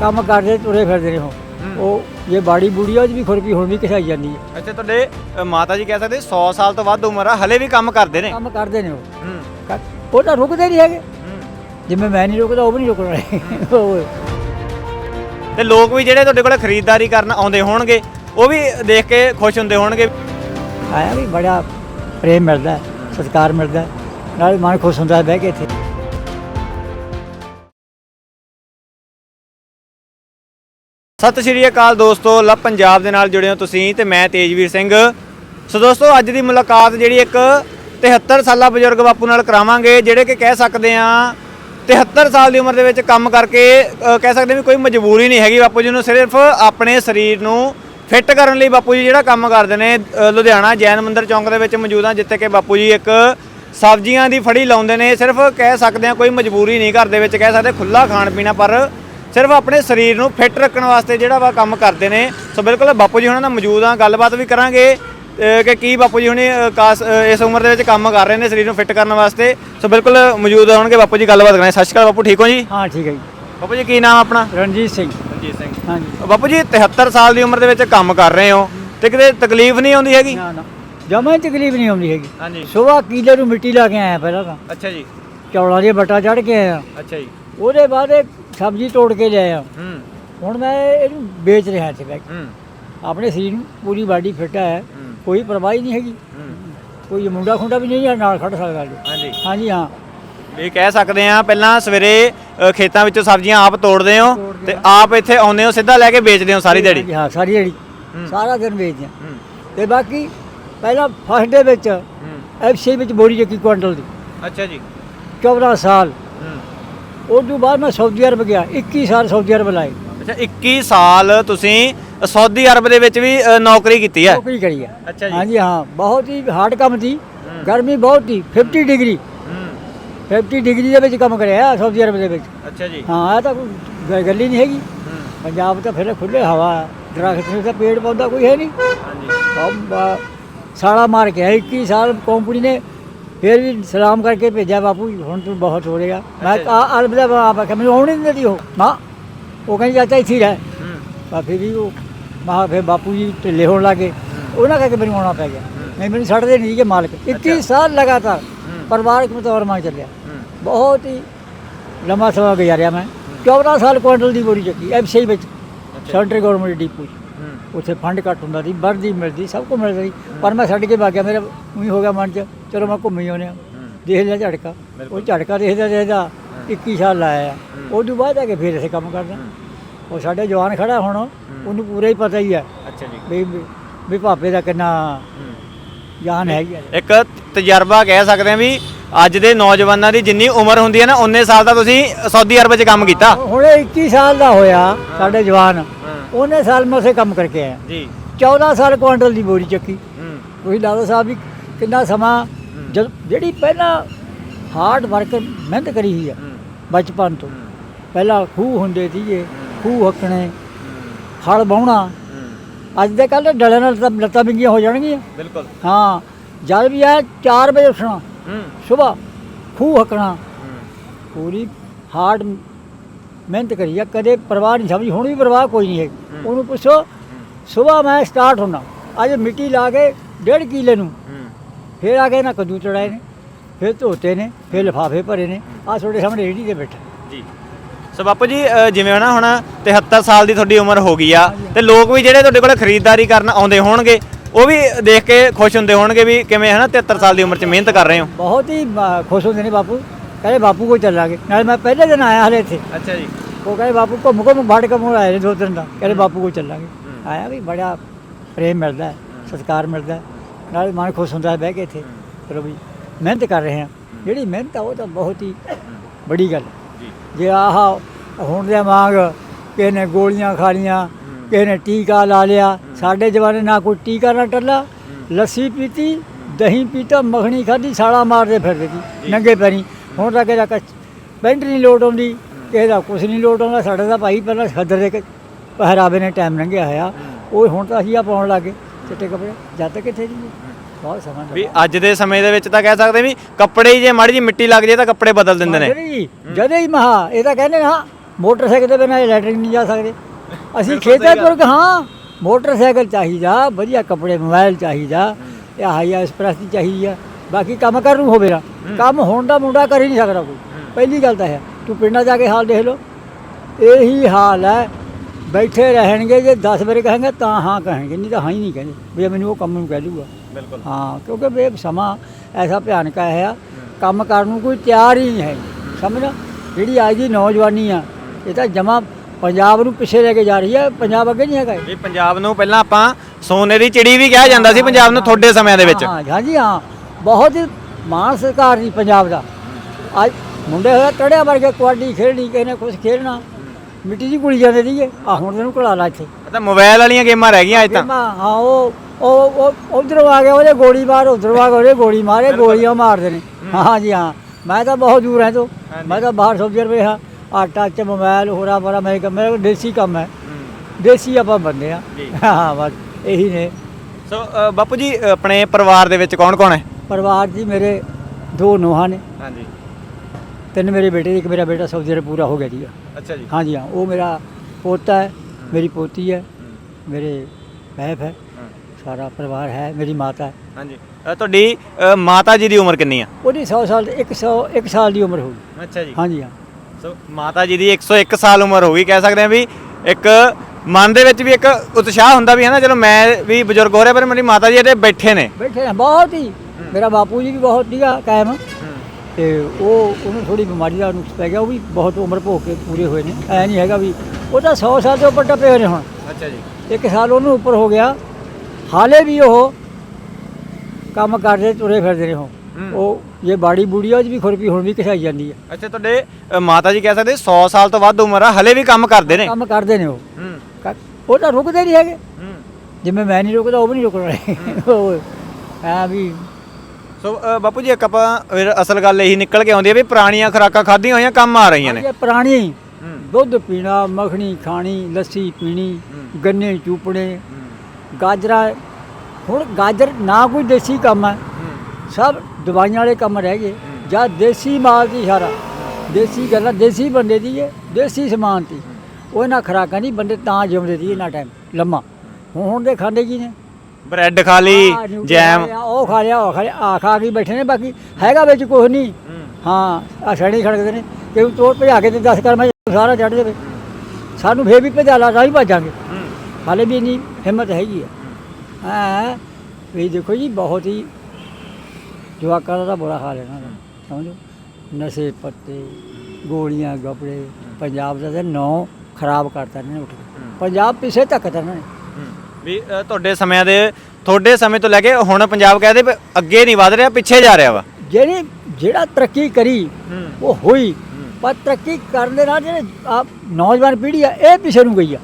ਕੰਮ ਕਰਦੇ ਤੁਰੇ ਫਿਰਦੇ ਨੇ ਉਹ ਉਹ ਜੇ ਬਾੜੀ ਬੁੜੀ ਆ ਉਹ 'ਚ ਵੀ ਖੁਰਪੀ ਹੁਣ ਵੀ ਘਸਾਈ ਜਾਂਦੀ ਹੈ ਅੱਛਾ ਤੁਹਾਡੇ ਅ, ਮਾਤਾ ਜੀ ਕਹਿ ਸਕਦੇ 100 ਸਾਲ ਤੋਂ ਵੱਧ ਉਮਰ ਆ ਹਲੇ ਵੀ ਕੰਮ ਕਰਦੇ ਨੇ? ਕੰਮ ਕਰਦੇ ਨੇ ਉਹ। ਹੂੰ। ਉਹ ਤਾਂ ਰੁਕਦੇ ਨਹੀਂ ਹੈਗੇ। ਹੂੰ। ਜਿਵੇਂ ਮੈਂ ਨਹੀਂ ਰੁਕਦਾ ਉਹ ਵੀ ਨਹੀਂ ਰੁਕਣਾ ਉਹ ਤੇ ਲੋਕ ਵੀ ਜਿਹੜੇ ਤੁਹਾਡੇ ਕੋਲ ਖਰੀਦਦਾਰੀ ਕਰਨ ਆਉਂਦੇ ਹੋਣਗੇ ਉਹ ਵੀ ਦੇਖ ਕੇ ਖੁਸ਼ ਹੁੰਦੇ ਹੋਣਗੇ? ਆਇਆ ਵੀ ਬੜਾ ਪ੍ਰੇਮ ਮਿਲਦਾ ਸਤਿਕਾਰ ਮਿਲਦਾ ਨਾਲ ਮਨ ਖੁਸ਼ ਹੁੰਦਾ ਬਹਿ ਕੇ ਇੱਥੇ। ਸਤਿ ਸ਼੍ਰੀ ਅਕਾਲ ਦੋਸਤੋ ਲਵ ਪੰਜਾਬ ਦੇ ਨਾਲ ਜੁੜੇ ਹੋ ਤੁਸੀਂ ਤੇ ਮੈਂ ਤੇਜਵੀਰ ਸਿੰਘ। ਸੋ ਦੋਸਤੋ, ਅੱਜ ਦੀ ਮੁਲਾਕਾਤ ਜਿਹੜੀ ਇੱਕ 73 ਸਾਲਾ ਬਜ਼ੁਰਗ ਬਾਪੂ ਨਾਲ ਕਰਾਵਾਂਗੇ, ਜਿਹੜੇ ਕਿ ਕਹਿ ਸਕਦੇ ਆ 73 ਸਾਲ ਦੀ ਉਮਰ ਦੇ ਵਿੱਚ ਕੰਮ ਕਰਕੇ ਕਹਿ ਸਕਦੇ ਵੀ ਕੋਈ ਮਜਬੂਰੀ ਨਹੀਂ ਹੈਗੀ ਬਾਪੂ ਜੀ ਨੂੰ, ਸਿਰਫ ਆਪਣੇ ਸਰੀਰ ਨੂੰ ਫਿੱਟ ਕਰਨ ਲਈ ਬਾਪੂ ਜੀ ਜਿਹੜਾ ਕੰਮ ਕਰਦੇ ਨੇ ਲੁਧਿਆਣਾ ਜੈਨ ਮੰਦਿਰ ਚੌਂਕ ਦੇ ਵਿੱਚ ਮੌਜੂਦ ਆ, ਜਿੱਥੇ ਕਿ ਬਾਪੂ ਜੀ ਇੱਕ ਸਬਜ਼ੀਆਂ ਦੀ ਫੜੀ ਲਾਉਂਦੇ ਨੇ, ਸਿਰਫ ਕਹਿ ਸਕਦੇ ਆ ਕੋਈ ਮਜਬੂਰੀ ਨਹੀਂ, ਘਰ ਦੇ ਵਿੱਚ ਕਹਿ ਸਕਦੇ ਖੁੱਲਾ ਖਾਣ ਪੀਣਾ ਪਰ ਸਿਰਫ ਆਪਣੇ ਸਰੀਰ ਨੂੰ ਫਿੱਟ ਰੱਖਣ ਵਾਸਤੇ ਜਿਹੜਾ ਵਾ ਕੰਮ ਕਰਦੇ ਨੇ। ਸੋ ਬਿਲਕੁਲ ਬਾਪੂ ਜੀ ਹੁਣਾਂ ਨਾਲ ਮੌਜੂਦ ਆ ਗੱਲਬਾਤ ਵੀ ਕਰਾਂਗੇ ਕਿ ਕੀ ਬਾਪੂ ਜੀ ਹੁਣੇ ਇਸ ਉਮਰ ਦੇ ਵਿੱਚ ਕੰਮ ਕਰ ਰਹੇ ਨੇ ਸਰੀਰ ਨੂੰ ਫਿੱਟ ਕਰਨ ਵਾਸਤੇ। ਸੋ ਬਿਲਕੁਲ ਮੌਜੂਦ ਹੋਣਗੇ ਬਾਪੂ ਜੀ ਗੱਲਬਾਤ ਕਰਾਂਗੇ। ਸਤਿ ਸ਼੍ਰੀ ਅਕਾਲ ਬਾਪੂ ਠੀਕ ਹੋ ਜੀ? ਹਾਂ ਠੀਕ ਹੈ ਜੀ। ਬਾਪੂ ਜੀ ਕੀ ਨਾਮ ਆਪਣਾ? ਰਣਜੀਤ ਸਿੰਘ। ਰਣਜੀਤ ਸਿੰਘ। ਹਾਂਜੀ। ਬਾਪੂ ਜੀ 73 ਸਾਲ ਦੀ ਉਮਰ ਦੇ ਵਿੱਚ ਕੰਮ ਕਰ ਰਹੇ ਹੋ ਤੇ ਕਿਤੇ ਤਕਲੀਫ ਨਹੀਂ ਆਉਂਦੀ ਹੈਗੀ? ਨਾ ਨਾ। ਜਮਾਂ ਤਕਲੀਫ ਨਹੀਂ ਆਉਂਦੀ ਹੈਗੀ। ਹਾਂਜੀ। ਸੁਬਾ ਕੀਲੇ ਨੂੰ ਮਿੱਟੀ ਲਾ ਕੇ ਆਇਆ ਪਹਿਲਾਂ ਤਾਂ। ਅੱਛਾ ਜੀ। ਚੌਲਾਂ ਦੀ ਬੱਟਾ ਚੜ ਕੇ ਆਇਆ। ਅੱਛਾ ਜੀ। ਉਹਦੇ ਬਾਅਦ ਇਹ ਸਬਜ਼ੀ ਤੋੜ ਕੇ ਲਿਆਇਆ ਹੂੰ। ਹੁਣ ਮੈਂ ਇਹਨੂੰ ਵੇਚ ਰਿਹਾ ਸੀ ਹੂੰ। ਆਪਣੇ ਸਰੀਰ ਨੂੰ ਪੂਰੀ ਬਾਡੀ ਫਿੱਟ ਹੈ। ਕੋਈ ਪਰਵਾਹ ਹੀ ਨਹੀਂ ਹੈਗੀ। ਕੋਈ ਮੁੰਡਾ ਖੁੰਡਾ ਵੀ ਨਹੀਂ ਹੈ ਨਾਲ ਖੜ ਸਕਦਾ ਜੀ। ਹਾਂਜੀ। ਹਾਂਜੀ ਹਾਂ। ਇਹ ਕਹਿ ਸਕਦੇ ਆ ਪਹਿਲਾਂ ਸਵੇਰੇ ਖੇਤਾਂ ਵਿੱਚੋਂ ਸਬਜ਼ੀਆਂ ਆਪ ਤੋੜਦੇ ਹੋ ਤੇ ਆਪ ਇੱਥੇ ਆਉਂਦੇ ਹੋ ਸਿੱਧਾ ਲੈ ਕੇ ਵੇਚਦੇ ਹੋ ਸਾਰੀ ਦਿਹਾੜੀ? ਹਾਂ ਸਾਰੀ ਦਿਹਾੜੀ। ਸਾਰਾ ਦਿਨ ਵੇਚਦੇ ਹੂੰ। ਤੇ ਬਾਕੀ ਪਹਿਲਾਂ ਫਸਟ ਦੇ ਵਿੱਚ ਐਫਸੀ ਵਿੱਚ ਬੋਰੀ ਚੱਕੀ ਕੁਆਂਟਲ ਦੀ। ਅੱਛਾ ਜੀ। 14 ਸਾਲ। ਉਸ ਤੋਂ ਬਾਅਦ ਮੈਂ ਸਾਊਦੀ ਅਰਬ ਗਿਆ 21 ਸਾਲ ਸਾਊਦੀ ਅਰਬ ਲਾਏ। ਅੱਛਾ 21 ਸਾਲ ਤੁਸੀਂ ਸਾਊਦੀ ਅਰਬ ਦੇ ਵਿੱਚ ਵੀ ਅ, ਨੌਕਰੀ ਕੀਤੀ ਹੈ? ਨੌਕਰੀ ਕਰੀ ਹੈ। ਅੱਛਾ ਜੀ। ਹਾਂਜੀ ਹਾਂ ਬਹੁਤ ਹੀ ਹਾਰਡ ਕੰਮ ਸੀ ਗਰਮੀ ਬਹੁਤ ਸੀ 50 ਡਿਗਰੀ ਹੂੰ। 50 ਡਿਗਰੀ ਦੇ ਵਿੱਚ ਕੰਮ ਕਰਿਆ ਸਾਊਦੀ ਅਰਬ ਦੇ ਵਿੱਚ। ਅੱਛਾ ਜੀ। ਹਾਂ ਇਹ ਤਾਂ ਕੋਈ ਗ- ਗੱਲ ਹੀ ਨਹੀਂ ਹੈਗੀ। ਪੰਜਾਬ ਤਾਂ ਫਿਰ ਖੁੱਲੇ ਹਵਾ ਦਰਖਤ ਨਹੀਂ ਤਾਂ ਪੇੜ ਪੌਦਾ ਕੋਈ ਹੈ ਨਹੀਂ। ਹਾਂਜੀ। ਸਾਲਾ ਮਾਰ ਕੇ ਆਇਆ 21 ਸਾਲ ਕੰਪਨੀ ਨੇ ਫਿਰ ਵੀ ਸਲਾਮ ਕਰਕੇ ਭੇਜਿਆ ਬਾਪੂ ਜੀ, ਹੁਣ ਤੂੰ ਬਹੁਤ ਹੋ ਰਿਹਾ। ਮੈਂ ਆ ਅਰਬ ਦਾ ਬਾਪ ਆਖਿਆ ਮੈਨੂੰ ਆਉਣ ਹੀ ਨਹੀਂ ਦਿੰਦੀ ਉਹ। ਨਾ ਉਹ ਕਹਿੰਦੀ ਚਾਚਾ ਇੱਥੇ ਹੀ ਰਹਿ। ਬਾ ਫਿਰ ਵੀ ਉਹ ਮਹਾ ਫਿਰ ਬਾਪੂ ਜੀ ਢਿੱਲੇ ਹੋਣ ਲੱਗੇ ਉਹਨਾਂ ਕਰਕੇ ਮੈਨੂੰ ਆਉਣਾ ਪੈ ਗਿਆ। ਨਹੀਂ ਮੈਨੂੰ ਛੱਡਦੇ ਨਹੀਂ ਕਿ ਮਾਲਕ। 21 ਸਾਲ ਲਗਾਤਾਰ ਪਰਿਵਾਰਕ ਤੌਰ ਮੰਗ ਚੱਲਿਆ। ਬਹੁਤ ਹੀ ਲੰਮਾ ਸਮਾਂ ਗੁਜ਼ਾਰਿਆ ਮੈਂ। 14 ਸਾਲ ਕੁਆਂਟਲ ਦੀ ਬੋਰੀ ਚੱਕੀ ਐਫਸੀ ਵਿੱਚ ਸੈਂਟਰ ਗਵਰਨਮੈਂਟ ਡਿਪੂ 'ਚ। ਉੱਥੇ ਫੰਡ ਘੱਟ ਹੁੰਦਾ ਸੀ ਵਰਦੀ ਮਿਲਦੀ ਸਭ ਕੁਝ ਮਿਲਦਾ ਸੀ। ਪਰ ਮੈਂ ਛੱਡ ਕੇ ਭੱਗ ਗਿਆ ਮੇਰਾ ਉਹੀ ਹੋ ਗਿਆ ਮਨ 'ਚ ਚਲੋ ਮੈਂ ਘੁੰਮੀ ਆਉਂਦੇ ਹਾਂ। ਦੇਖ ਲਿਆ ਝਟਕਾ। ਉਹ ਝਟਕਾ ਦੇਖਦਾ ਦੇਖਦਾ 21 ਸਾਲ ਲਾਇਆ ਉਹ ਤੋਂ ਬਾਅਦ ਆ ਕੇ ਫਿਰ ਅਸੀਂ ਕੰਮ ਕਰਦਾ। ਉਹ ਸਾਡੇ ਜਵਾਨ ਖੜਾ ਹੁਣ ਉਹਨੂੰ ਪੂਰਾ ਹੀ ਪਤਾ ਹੀ ਹੈ ਅੱਛਾ ਜੀ। ਵੀ ਵੀ- ਭਾਪੇ ਦਾ ਕਿੰਨਾ ਜਾਨ ਆ। ਇੱਕ ਤਜਰਬਾ ਕਹਿ ਸਕਦੇ ਆ ਵੀ ਅੱਜ ਦੇ ਨੌਜਵਾਨਾਂ ਦੀ ਜਿੰਨੀ ਉਮਰ ਹੁੰਦੀ ਹੈ ਨਾ ਉਨੇ ਸਾਲ ਦਾ ਤੁਸੀਂ ਸਾਊਦੀ ਅਰਬ 'ਚ ਕੰਮ ਕੀਤਾ। ਹੁਣ ਇਹ 21 ਸਾਲ ਦਾ ਹੋਇਆ ਸਾਡੇ ਜਵਾਨ। ਉਹਨੇ ਸਾਲ ਮੈਂ ਉਸੇ ਕੰਮ ਕਰਕੇ ਆਇਆ। ਜੀ। 14 ਸਾਲ ਕੁਆਂਟਲ ਦੀ ਬੋਰੀ ਚੱਕੀ। ਹੂੰ। ਤੁਸੀਂ ਲਓ ਸਾਹਿਬ ਵੀ ਕਿੰਨਾ ਸਮਾਂ ਜਦ ਜਿਹੜੀ ਪਹਿਲਾਂ ਹਾਰਡ ਵਰਕ ਮਿਹਨਤ ਕਰੀ ਹੋਈ ਆ ਬਚਪਨ ਤੋਂ। ਪਹਿਲਾਂ ਖੂਹ ਹੁੰਦੇ ਸੀਗੇ ਖੂਹ ਹੱਕਣੇ ਹਲ ਬਾਉਣਾ ਅੱਜ ਦੇ ਕੱਲ ਡਲੇ ਨਾਲ ਤਾਂ ਲੱਤਾਂ ਬਿੰਗੀਆਂ ਹੋ ਜਾਣਗੀਆਂ। ਬਿਲਕੁਲ। ਹਾਂ ਜਦ ਵੀ ਆ 4 ਵਜੇ ਉੱਠਣਾ ਹੂੰ। ਸਵੇਰ ਖੂਹ ਹੱਕਣਾ। ਪੂਰੀ ਹਾਰਡ ਮਿਹਨਤ ਕਰੀ ਆ ਕਦੇ ਪਰਵਾਹ ਨਹੀਂ ਸਮਝੀ ਹੁਣ ਵੀ ਪਰਵਾਹ ਕੋਈ ਨਹੀਂ ਹੈ। ਉਹਨੂੰ ਪੁੱਛੋ ਸਵੇਰ ਮੈਂ ਸਟਾਰਟ ਹੋਣਾ ਅੱਜ ਮਿੱਟੀ ਲਾ ਕੇ ਡੇਢ ਕਿਲੇ ਨੂੰ। ਫਿਰ ਆ ਕੇ ਨਾ ਕੱਦੂ ਚੜਾਏ ਨੇ ਫਿਰ ਧੋਤੇ ਨੇ ਫਿਰ ਲਿਫਾਫੇ ਭਰੇ ਨੇ। ਆ ਤੁਹਾਡੇ ਸਾਹਮਣੇ ਰੇਹੜੀ ਤੇ ਬੈਠਾ। ਜੀ। ਸੋ ਬਾਪੂ ਜੀ ਅ, ਜਿਵੇਂ ਨਾ ਹੁਣ 73 ਸਾਲ ਦੀ ਤੁਹਾਡੀ ਉਮਰ ਹੋ ਗਈ ਆ ਤੇ ਲੋਕ ਵੀ ਜਿਹੜੇ ਤੁਹਾਡੇ ਕੋਲ ਖਰੀਦਦਾਰੀ ਕਰਨ ਆਉਂਦੇ ਹੋਣਗੇ ਉਹ ਵੀ ਦੇਖ ਕੇ ਖੁਸ਼ ਹੁੰਦੇ ਹੋਣਗੇ ਵੀ ਕਿਵੇਂ ਹਨਾ 73 ਸਾਲ ਦੀ ਉਮਰ 'ਚ ਮਿਹਨਤ ਕਰ ਰਹੇ ਹੋ। ਬਹੁਤ ਹੀ ਅ, ਖੁਸ਼ ਹੁੰਦੇ ਨੇ ਬਾਪੂ। ਕਹਿੰਦੇ ਬਾਪੂ ਕੋਲ ਚੱਲਾਂਗੇ। ਨਾਲ ਮੈਂ ਪਹਿਲੇ ਦਿਨ ਆਇਆ ਹਲੇ ਇੱਥੇ। ਅੱਛਾ ਜੀ। ਉਹ ਕਹਿੰਦੇ ਬਾਪੂ ਘੁੰਮ ਘੁੰਮ ਫੜ ਕੇ ਮੋੜ ਆਏ ਨੇ ਦੋ ਦਿਨ। ਦਾ ਕਹਿੰਦੇ ਬਾਪੂ ਕੋਲ ਚੱਲਾਂਗੇ। ਆਇਆ ਵੀ ਬੜਾ ਪ੍ਰੇਮ ਮਿਲਦਾ ਹੈ, ਸਤਿਕਾਰ ਮਿਲਦਾ ਹੈ, ਨਾਲ ਮਨ ਖੁਸ਼ ਹੁੰਦਾ ਹੈ ਬਹਿ ਕੇ ਇੱਥੇ। ਚਲੋ ਵੀ ਮਿਹਨਤ ਕਰ ਰਹੇ ਹਾਂ। ਜਿਹੜੀ ਮਿਹਨਤ ਆ ਉਹ ਤਾਂ ਬਹੁਤ ਹੀ ਬੜੀ ਗੱਲ ਜੀ। ਜੇ ਆਹ ਹੁਣ ਦੇ ਵਾਂਗ ਕਿਸੇ ਨੇ ਗੋਲੀਆਂ ਖਾ ਲੀਆਂ ਕਿਸੇ ਨੇ ਟੀਕਾ ਲਾ ਲਿਆ ਸਾਡੇ ਜਵਾਨੇ ਨਾ ਕੋਈ ਟੀਕਾ ਨਾ ਟੱਲਾ। ਲੱਸੀ ਪੀਤੀ ਦਹੀਂ ਪੀਤਾ ਮੱਖਣੀ ਖਾਧੀ ਸਾਲਾ ਮਾਰਦੇ ਫਿਰਦੇ ਸੀ ਨੰਗੇ ਪੈਰੀ। ਹੁਣ ਤਾਂ ਕਿਹਦਾ ਕੱਚ ਪੈਂਟ ਨਹੀਂ ਲੋਟ ਆਉਂਦੀ ਕਿਸੇ ਦਾ ਕੁਛ ਨਹੀਂ ਲੋਟ ਆਉਂਦਾ ਸਾਡੇ ਦਾ ਭਾਈ ਪਹਿਲਾਂ ਖੱਦਰ ਦੇ ਕੇ ਪਹਿਰਾਵੇ ਨੇ ਟਾਈਮ ਲੰਘਿਆ ਹੋਇਆ। ਉਹ ਹੁਣ ਤਾਂ ਅਸੀਂ ਆ ਪਾਉਣ ਲੱਗੇ ਚਿੱਟੇ ਕੱਪੜੇ। ਜਦ ਤੱਕ ਕਿੱਥੇ ਜੀ ਬਹੁਤ ਸਮਾਂ ਵੀ ਅੱਜ ਦੇ ਸਮੇਂ ਦੇ ਵਿੱਚ ਤਾਂ ਕਹਿ ਸਕਦੇ ਵੀ ਕੱਪੜੇ ਹੀ ਜੇ ਮਾੜੀ ਜੀ ਮਿੱਟੀ ਲੱਗ ਜੇ ਤਾਂ ਕੱਪੜੇ ਬਦਲ ਦਿੰਦੇ ਨੇ। ਜੀ ਜਦੇ ਹੀ ਮਹਾ ਇਹ ਤਾਂ ਕਹਿੰਦੇ ਨਾ ਮੋਟਰਸਾਈਕਲ ਦੇ ਬਿਨਾਂ ਇਲੈਕਟ੍ਰਿਕ ਨਹੀਂ ਜਾ ਸਕਦੇ। ਅਸੀਂ ਖੇਤਾਂ ਤੁਰ ਕੇ ਹਾਂ ਮੋਟਰਸਾਈਕਲ ਚਾਹੀਦਾ ਵਧੀਆ ਕੱਪੜੇ ਮੋਬਾਈਲ ਚਾਹੀਦਾ ਇਹ ਹਾਈ ਐਕਸਪ੍ਰੈਸ ਦੀ ਚਾਹੀਦੀ ਆ। ਬਾਕੀ ਕੰਮ ਕਰਨ ਨੂੰ ਹੋਵੇ ਨਾ ਕੰਮ ਹੋਣ ਦਾ ਮੁੰਡਾ ਕਰ ਹੀ ਨਹੀਂ ਸਕਦਾ ਕੋਈ। ਪਹਿਲੀ ਗੱਲ ਤਾਂ ਹੈ ਤੂੰ ਪਿੰਡਾਂ ਜਾ ਕੇ ਹਾਲ ਦੇਖ ਲਓ। ਇਹੀ ਹਾਲ ਹੈ ਬੈਠੇ ਰਹਿਣਗੇ ਜੇ 10 ਵਾਰੀ ਕਹਾਂਗੇ ਤਾਂ ਹਾਂ ਕਹਿਣਗੇ ਨਹੀਂ ਤਾਂ ਹਾਂ ਹੀ ਨਹੀਂ ਕਹਿੰਦੇ। ਵੀ ਮੈਨੂੰ ਉਹ ਕੰਮ ਨੂੰ ਕਹਿ ਦੂਗਾ। ਬਿਲਕੁਲ। ਹਾਂ ਕਿਉਂਕਿ ਵੇ ਸਮਾਂ ਐਸਾ ਭਿਆਨਕ ਹੈ। ਆ ਕੰਮ ਕਰਨ ਨੂੰ ਕੋਈ ਤਿਆਰ ਹੀ ਨਹੀਂ ਹੈ। ਸਮਝਣਾ ਜਿਹੜੀ ਅੱਜ ਦੀ ਨੌਜਵਾਨੀ ਆ ਇਹ ਤਾਂ ਜਮਾ ਪੰਜਾਬ ਨੂੰ ਪਿੱਛੇ ਲੈ ਕੇ ਜਾ ਰਹੀ ਹੈ ਪੰਜਾਬ ਅੱਗੇ ਨਹੀਂ ਹੈਗਾ ਇਹ। ਪੰਜਾਬ ਨੂੰ ਪਹਿਲਾਂ ਆਪਾਂ ਸੋਨੇ ਦੀ ਚਿੜੀ ਵੀ ਕਿਹਾ ਜਾਂਦਾ ਸੀ ਪੰਜਾਬ ਨੂੰ ਤੁਹਾਡੇ ਸਮਿਆਂ ਦੇ ਵਿੱਚ। ਹਾਂ ਹਾਂ ਜੀ ਹਾਂ। ਬਹੁਤ ਹੀ ਮਾਣ ਸਰਕਾਰ ਦੀ ਪੰਜਾਬ ਦਾ। ਅੱਜ ਮੁੰਡੇ ਹੋਇਆ ਟੜਿਆ ਵਰਗੇ ਕਬੱਡੀ ਖੇਡਣੀ ਕਿਸੇ ਨੇ ਕੁਛ ਖੇਡਣਾ। ਮਿੱਟੀ ਦੀ ਕੁੜੀ ਜਾਂਦੇ ਸੀਗੇ। ਆ ਹੁਣ ਤੈਨੂੰ ਘੁਲਾ ਲਾ ਇੱਥੇ। ਤਾਂ ਮੋਬਾਈਲ ਵਾਲੀਆਂ ਗੇਮਾਂ ਰਹਿ ਗਈਆਂ ਅੱਜ ਤਾਂ? ਗੇਮਾਂ, ਹਾਂ ਉਹ ਉਹ ਉਧਰੋਂ ਆ ਗਿਆ ਉਹਦੇ ਗੋਲੀ ਮਾਰ ਉਧਰੋਂ ਆ ਗਿਆ ਉਹਦੇ ਗੋਲੀ ਮਾਰੇ ਗੋਲੀਆਂ ਮਾਰਦੇ ਨੇ। ਹਾਂ। ਜੀ ਹਾਂ। ਮੈਂ ਤਾਂ ਬਹੁਤ ਦੂਰ ਹਾਂ ਤੋਂ ਮੈਂ ਤਾਂ ਬਾਹਰ ਸੌਦੀ ਰੁਪਏ ਹਾਂ ਆਟਾ ਚ ਮੋਬਾਈਲ ਹੋਰਾ ਬੜਾ ਮੈਂ ਕੰਮ ਮੇਰਾ ਦੇਸੀ ਕੰਮ ਹੈ। ਦੇਸੀ ਆਪਾਂ ਬੰਦੇ ਆ ਜੀ। ਹਾਂ ਬਸ ਇਹੀ ਨੇ। ਸੋ ਅ, ਬਾਪੂ ਜੀ ਆਪਣੇ ਪਰਿਵਾਰ ਦੇ ਵਿੱਚ ਕੌਣ ਕੌਣ ਹੈ? ਪਰਿਵਾਰ ਜੀ ਮੇਰੇ ਦੋ ਨੂੰਹਾਂ ਨੇ। ਹਾਂਜੀ। ਤਿੰਨ ਮੇਰੇ ਬੇਟੇ ਇੱਕ ਮੇਰਾ ਬੇਟਾ ਸੌਦੀ ਅਰਬ ਪੂਰਾ ਹੋ ਗਿਆ ਜੀ। ਅੱਛਾ ਜੀ। ਹਾਂ ਜੀ ਹਾਂ ਉਹ ਮੇਰਾ ਪੋਤਾ ਹੈ ਮੇਰੀ ਪੋਤੀ ਹੈ ਮੇਰੇ ਵਾਈਫ ਹੈ ਸਾਰਾ ਪਰਿਵਾਰ ਹੈ ਮੇਰੀ ਮਾਤਾ ਹੈ। ਹਾਂਜੀ। ਅ, ਤੁਹਾਡੀ ਅ, ਮਾਤਾ ਜੀ ਦੀ ਉਮਰ ਕਿੰਨੀ ਆ? ਉਹਦੀ 100 ਸਾਲ ਦੀ 100 1 ਸਾਲ ਦੀ ਉਮਰ ਹੋਈ ਅੱਛਾ ਜੀ। ਹਾਂਜੀ ਹਾਂ। ਸੋ ਮਾਤਾ ਜੀ ਦੀ 101 ਸਾਲ ਉਮਰ ਹੋ ਗਈ ਕਹਿ ਸਕਦੇ ਆ ਵੀ ਇੱਕ ਮਨ ਦੇ ਵਿੱਚ ਵੀ ਇੱਕ ਉਤਸ਼ਾਹ ਹੁੰਦਾ ਵੀ ਹੈ ਨਾ ਚਲੋ ਮੈਂ ਵੀ ਬਜ਼ੁਰਗ ਹੋ ਰਿਹਾ ਪਰ ਮੇਰੀ ਮਾਤਾ ਜੀ ਇਹਦੇ ਬੈਠੇ ਨੇ। ਬੈਠੇ ਆ ਬਹੁਤ ਹੀ। ਮੇਰਾ ਬਾਪੂ ਜੀ ਵੀ ਬਹੁਤ ਸੀਗਾ ਕਾਇਮ। ਤੇ ਉਹ ਉਹਨੂੰ ਥੋੜੀ ਬਿਮਾਰੀ ਦਾ ਨੁਕਸ ਪੈ ਗਿਆ ਉਹ ਵੀ ਬਹੁਤ ਉਮਰ ਭੋਗ ਕੇ ਪੂਰੇ ਹੋਏ ਨੇ। ਐ ਨਹੀਂ ਹੈਗਾ ਵੀ ਉਹ ਤਾਂ 100 ਸਾਲ ਦੇ ਉੱਪਰ ਟੱਪੇ ਹੋਏ ਨੇ ਹੁਣ। ਅੱਛਾ ਜੀ। ਇੱਕ ਸਾਲ ਉਹਨੂੰ ਉੱਪਰ ਹੋ ਗਿਆ। ਹਾਲੇ ਵੀ ਉਹ ਕੰਮ ਕਰਦੇ ਤੁਰੇ ਫਿਰਦੇ ਨੇ ਉਹ। ਹੂੰ। ਉਹ ਜੇ ਬਾੜੀ ਬੂੜੀ ਆ ਉਹ ਵੀ ਖੁਰਪੀ ਹੁਣ ਵੀ ਘਸਾਈ ਜਾਂਦੀ ਹੈ ਅੱਛਾ ਤੁਹਾਡੇ ਮਾਤਾ ਜੀ ਕਹਿ ਸਕਦੇ 100 ਸਾਲ ਤੋਂ ਵੱਧ ਉਮਰ ਆ ਹਲੇ ਵੀ ਕੰਮ ਕਰਦੇ ਨੇ? ਕੰਮ ਕਰਦੇ ਨੇ ਉਹ। ਉਹ ਤਾਂ ਰੁਕਦੇ ਨਹੀਂ ਹੈਗੇ। ਜਿਵੇਂ ਮੈਂ ਨਹੀਂ ਰੁਕਦਾ ਉਹ ਵੀ ਨਹੀਂ ਰੁਕਣਾ। ਉਹ ਐ ਵੀ ਸੋ ਅ, ਬਾਪੂ ਜੀ ਇੱਕ ਆਪਾਂ ਫਿਰ ਅਸਲ ਗੱਲ ਇਹੀ ਨਿਕਲ ਕੇ ਆਉਂਦੀ ਹੈ ਵੀ ਪੁਰਾਣੀਆਂ ਖੁਰਾਕਾਂ ਖਾਧੀਆਂ ਹੋਈਆਂ ਕੰਮ ਆ ਰਹੀਆਂ ਨੇ। ਇਹ ਪੁਰਾਣੀ ਦੁੱਧ ਪੀਣਾ ਮੱਖਣੀ ਖਾਣੀ ਲੱਸੀ ਪੀਣੀ ਗੰਨੇ ਚੂਪਣੇ ਗਾਜਰਾਂ ਹੁਣ ਗਾਜਰ ਨਾ ਕੋਈ ਦੇਸੀ ਕੰਮ ਹੈ। ਸਭ ਦਵਾਈਆਂ ਵਾਲੇ ਕੰਮ ਰਹਿ ਗਏ। ਜਾਂ ਦੇਸੀ ਮਾਲ ਦੀ ਸਾਰਾ ਦੇਸੀ ਗੱਲਾਂ ਦੇਸੀ ਬੰਦੇ ਦੀ ਹੈ ਦੇਸੀ ਸਮਾਨ ਤੀ ਉਹ ਇਹਨਾਂ ਖਰਾਕਾਂ ਨਹੀਂ ਬੰਦੇ ਤਾਂ ਜਿਉਂਦੇ ਸੀ ਇਹਨਾਂ ਟਾਈਮ ਲੰਮਾ। ਹੁਣ ਹੁਣ ਦੇ ਖਾਂਦੇ ਕੀ ਨੇ? ਬ੍ਰੈਡ ਖਾ ਲਈ ਆਹ ਨਿਊਟਰੀ ਜੈਮ। ਖਾ ਲਿਆ, ਉਹ ਖਾ ਲਿਆ ਉਹ ਖਾ ਲਿਆ ਆ ਖਾ ਕੇ ਬੈਠੇ ਨੇ ਬਾਕੀ ਹੈਗਾ ਵਿੱਚ ਕੁਝ ਨਹੀਂ। ਹਾਂ। ਆ ਛੜੀ ਖੜਕਦੇ ਨੇ ਕਿ ਤੋੜ ਭਜਾ ਕੇ ਤੇ 10 ਕਰ ਮੈਂ ਸਾਰਾ ਚੜ ਜਾਵੇ ਸਾਨੂੰ ਫੇਰ ਵੀ ਭਜਾ ਲਾ ਰਾਹੀਂ ਭਜਾਂਗੇ। ਹਾਲੇ ਵੀ ਨਹੀਂ ਹਿੰਮਤ ਹੈਗੀ ਆ। ਹਾਂ। ਵੀ ਦੇਖੋ ਜੀ ਬਹੁਤ ਹੀ ਜਵਾਕਾਂ ਦਾ ਤਾਂ ਬੁਰਾ ਹਾਲ ਹੈ ਨਾ। ਸਮਝੋ ਨਸ਼ੇ ਪੱਤੇ ਗੋਲੀਆਂ ਗਪੜੇ ਪੰਜਾਬ ਦਾ ਤੇ ਨਾਂ ਖਰਾਬ ਕਰਤਾ ਇਹਨਾਂ ਨੇ ਉੱਠ ਕੇ। ਪੰਜਾਬ ਪਿੱਛੇ ਧੱਕਤਾ ਇਹਨਾਂ ਨੇ। ਵੀ ਅ, ਤੁਹਾਡੇ ਸਮਿਆਂ ਦੇ ਤੁਹਾਡੇ ਸਮੇਂ ਤੋਂ ਲੈ ਕੇ ਹੁਣ ਪੰਜਾਬ ਕਹਿੰਦੇ ਅੱਗੇ ਨਹੀਂ ਵਧ ਰਿਹਾ ਪਿੱਛੇ ਜਾ ਰਿਹਾ ਵਾ। ਜਿਹੜੀ ਜਿਹੜਾ ਤਰੱਕੀ ਕਰੀ ਉਹ ਹੋਈ ਪਰ ਤਰੱਕੀ ਕਰਨ ਦੇ ਨਾਲ ਜਿਹੜੇ ਆ ਨੌਜਵਾਨ ਪੀੜ੍ਹੀ ਆ ਇਹ ਪਿੱਛੇ ਨੂੰ ਗਈ ਆ।